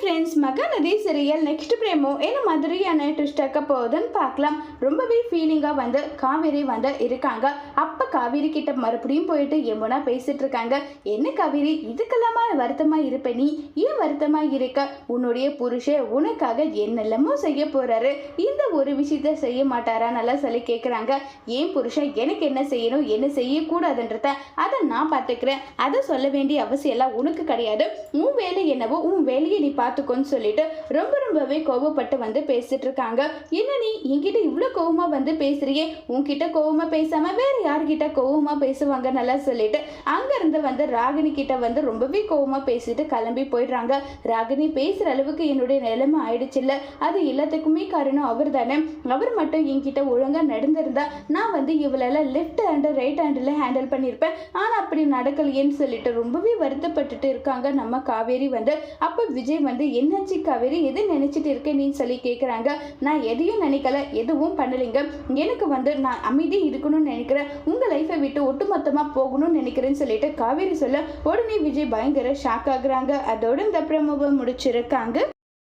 Friends Mahanadhi serial next promo என்ன மாதிரியான twist இருக்க போகுதுன்னு பார்க்கலாம். ரொம்பவே ஃபீலிங்காக வந்து காவேரி வந்து இருக்காங்க. அப்போ காவேரி கிட்ட மறுபடியும் போயிட்டு யமுனா பேசிட்டு இருக்காங்க. என்ன காவேரி இதுக்கெல்லாமா வருத்தமாக இருப்ப நீ? ஏன் வருத்தமாக இருக்க? உன்னுடைய புருஷன் உனக்காக என்னெல்லாமோ செய்ய போறாரு. இந்த ஒரு விஷயத்த செய்ய மாட்டாரா நல்லா சொல்லி கேட்குறாங்க ஏன் புருஷன் எனக்கு என்ன செய்யணும் என்ன செய்யக்கூடாதுன்றத அதை நான் பார்த்துக்கிறேன். அதை சொல்ல வேண்டிய அவசியம் எல்லாம் உனக்கு கிடையாது. உன் வேலை என்னவோ உன் வேலையை நீ பார்த்துக்கோன்னு சொல்லிட்டு ரொம்ப ரொம்பவே கோவப்பட்டு வந்து பேசிட்டு இருக்காங்க என்ன நீ என்கிட்ட இவ்வளோ கோவமா வந்து பேசுறியே? உன்கிட்ட கோவமா பேசாம வேற யார்கிட்ட கோவமா பேசுவாங்க நல்லா சொல்லிட்டு அங்கிருந்து வந்து ராகினி கிட்ட வந்து ரொம்பவே கோவமா பேசிட்டு கிளம்பி போயிடுறாங்க. ராகினி பேசுற அளவுக்கு என்னுடைய நிலைமை ஆயிடுச்சுல்ல. அது எல்லாத்துக்குமே காரணம் அவர் தானே அவர் மட்டும் என்கிட்ட ஒழுங்கா நடந்திருந்தா நான் வந்து இவளெல்லாம் லெஃப்ட் ஹேண்டு ரைட் ஹேண்டில் ஹேண்டில் பண்ணியிருப்பேன் ஆனால் அப்படி நடக்கலையேன்னு சொல்லிட்டு ரொம்பவே வருத்தப்பட்டுட்டு இருக்காங்க நம்ம காவேரி வந்து. அப்போ விஜய் வந்து என்னாச்சு காவேரி எது நினைச்சிட்டு இருக்கேன்னு சொல்லி கேட்குறாங்க நான் எதையும் நினைக்கல எதுவும் பண்ணலைங்க. எனக்கு வந்து நான் அமைதி இருக்கணும்னு நினைக்கிறேன். உங்கள் லைஃப்பை விட்டு ஒட்டுமொத்தமாக போகணும்னு நினைக்கிறேன்னு சொல்லிட்டு காவேரி சொல்ல உடனே விஜய் பயங்கர ஷாக் ஆகுறாங்க. அதோட இந்த பிரமோவை முடிச்சிருக்காங்க.